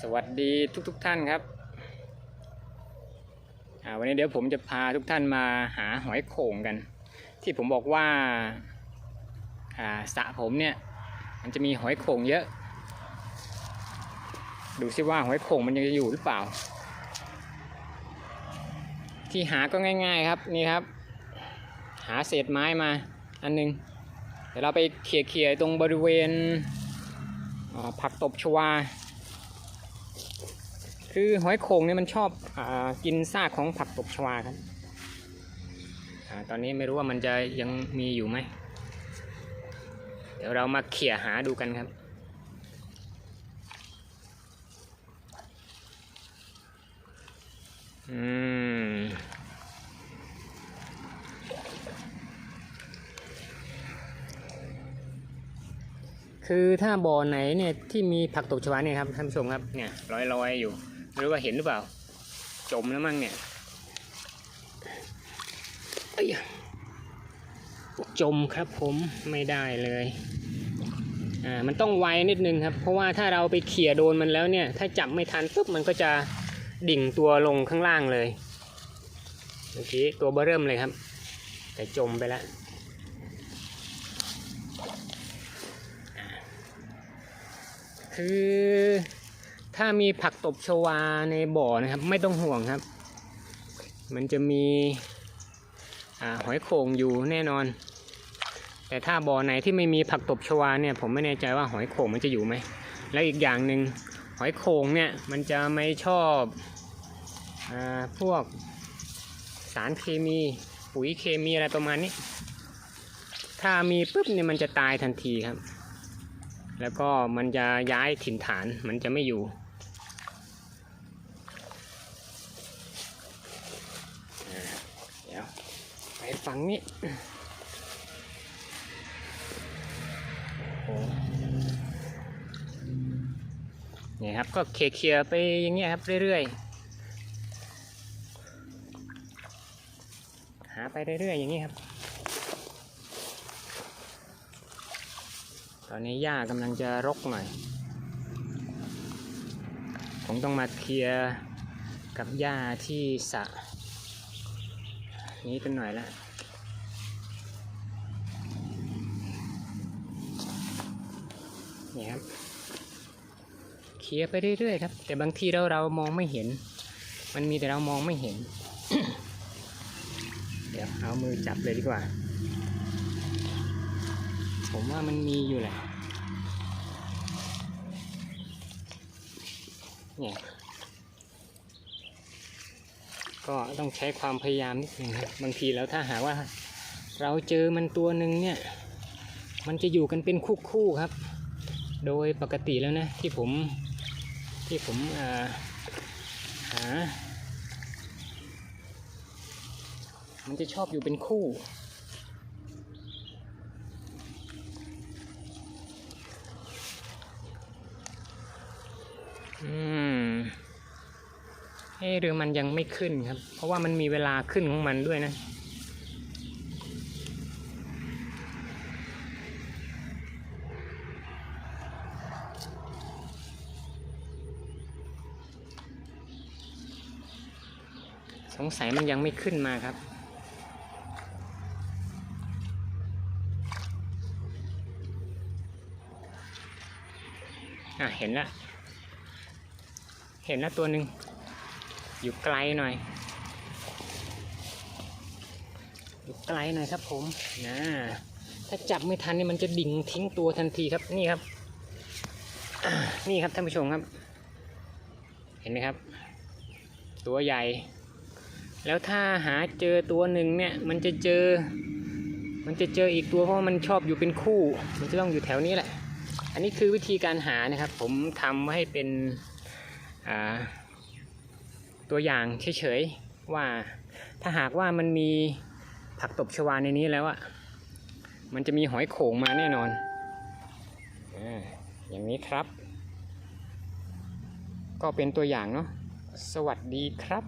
สวัสดีทุกๆทท่านครับวันนี้เดี๋ยวผมจะพาทุกท่านมาหาหอยโข่งกัน ที่ผมบอกว่าสระผมเนี่ยมันจะมีหอยโข่งเยอะ ดูซิว่าหอยโข่งมันยังจะอยู่หรือเปล่า ที่หาก็ง่าย ๆครับนี่ครับ หาเศษไม้มาอันหนึงเดี๋ยวเราไปเขี่ยๆตรงบริเวณผักตบชวา คือหอยโข่งเนี่ยมันชอบอกินซากของผักตบชวาครับอตอนนี้ไม่รู้ว่ามันจะยังมีอยู่ไหม เดี๋ยวเรามาเขี่ยหาดูกันครับอืม คือถ้าบ่อไหนเนี่ยที่มีผักตบชวาเนี่ยครับท่านผู้ชมครับเนี่ยลอยๆอยู่ไม่รู้ว่าเห็นหรือเปล่า จมแล้วมั้งเนี่ยอ้ยจมครับผมไม่ได้เลยอ่ามันต้องไวนิดนึงครับ เพราะว่าถ้าเราไปเขี่ยโดนมันแล้วเนี่ย ถ้าจับไม่ทันปุ๊บมันก็จะดิ่งตัวลงข้างล่างเลยเมื่อกี้ตัวเบอเริ่มเลยครับ แต่จมไปแล้ว คือ ถ้ามีผักตบชวาในบ่อนะครับ ไม่ต้องห่วงครับ มันจะมีอหอยโข่งอยู่แน่นอน แต่ถ้าบ่อไหนที่ไม่มีผักตบชวาเนี่ยผมไม่แน่ใจว่าหอยโข่งมันจะอยู่ไหม แล้วอีกอย่างหนึ่งหอยโข่งเนี่ยมันจะไม่ชอบอพวกสารเคมีปุ๋ยเคมีอะไรประมาณนี้ ถ้ามีปุ๊บเนี่ยมันจะตายทันทีครับ แล้วก็มันจะย้ายถิ่นฐานมันจะไม่อยู่ เดี๋ยวไปฝั่งนี้นี่ครับก็เคลียร์ไปอย่างเงี้ยครับเรื่อยๆ หาไปเรื่อยๆอย่างนี้ครับ ตอนนี้หญ้ากำลังจะรกหน่อยผมต้องมาเคลียร์กับหญ้าที่สะ นี้กันหน่อยละนี่ครับเคลียร์ไปเรื่อยๆครับ แต่บางทีเราเรามองไม่เห็น มันมีแต่เรามองไม่เห็น เดี๋ยวเอามือจับเลยดีกว่า ผมว่ามันมีอยู่แหละเนี่ยก็ต้องใช้ความพยายามนิดนึงครับบางทีแล้วถ้าหากว่า เราเจอมันตัวหนึ่งเนี่ย มันจะอยู่กันเป็นคู่ๆครับ โดยปกติแล้วนะที่ผมที่ผมอ่าหา มันจะชอบอยู่เป็นคู่ อืมเอ๊หรือมันยังไม่ขึ้นครับ เพราะว่ามันมีเวลาขึ้นของมันด้วยนะ สงสัยมันยังไม่ขึ้นมาครับอะเห็นละ เห็นแล้วตัวหนึ่งอยู่ไกลหน่อย อยู่ไกลหน่อยครับผมนะถ้าจับไม่ทันนี่มันจะดิ่งทิ้งตัวทันทีครับนี่ครับนี่ครับท่านผู้ชมครับ เห็นไหมครับ ตัวใหญ่ แล้วถ้าหาเจอตัวหนึ่งเนี่ยมันจะเจอ มันจะเจออีกตัวเพราะว่ามันชอบอยู่เป็นคู่ มันจะต้องอยู่แถวนี้แหละ อันนี้คือวิธีการหานะครับ ผมทำให้เป็น ตัวอย่างเฉยๆว่าถ้าหากว่ามันมีผักตบชวาในนี้แล้วอะมันจะมีหอยโข่งมาแน่นอนออย่างนี้ครับ ก็เป็นตัวอย่างเนาะสวัสดีครับ